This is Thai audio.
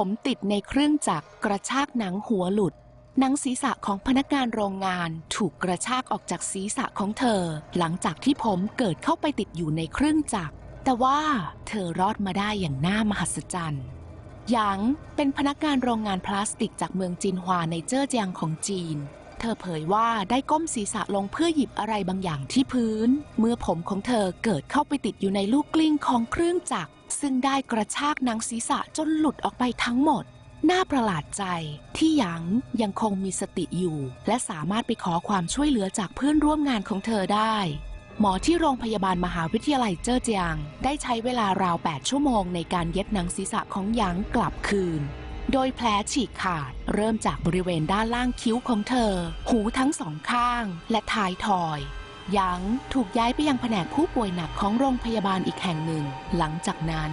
ผมติดในเครื่องจักรกระชากหนังหัวหลุด หนังศีรษะของพนักงานโรงงานถูกกระชากออกจากศีรษะของเธอ หลังจากที่ผมเกิดเข้าไปติดอยู่ในเครื่องจักร แต่ว่าเธอรอดมาได้อย่างน่ามหัศจรรย์หยางเป็นพนักงานโรงงานพลาสติกจากเมืองจินฮวาในเจิ้อเจียงของจีน เธอเผยว่าได้ก้มศีรษะลงเพื่อหยิบอะไรบางอย่างที่พื้น เมื่อผมของเธอเกิดเข้าไปติดอยู่ในลูกกลิ้งของเครื่องจักร ซึ่งได้กระชากหนังศีรษะจนหลุดออกไปทั้งหมด น่าประหลาดใจที่หยางยังคงมีสติอยู่ และสามารถไปขอความช่วยเหลือจากเพื่อนร่วมงานของเธอได้ หมอที่โรงพยาบาลมหาวิทยาลัยเจ้อเจียง ได้ใช้เวลาราว 8 ชั่วโมงในการเย็บหนังศีรษะของหยางกลับคืนโดยแผลฉีกขาด เริ่มจากบริเวณด้านล่างคิ้วของเธอ หูทั้งสองข้าง และท้ายทอย หยางถูกย้ายไปยังแผนกผู้ป่วยหนักของโรงพยาบาลอีกแห่งหนึ่ง หลังจากนั้น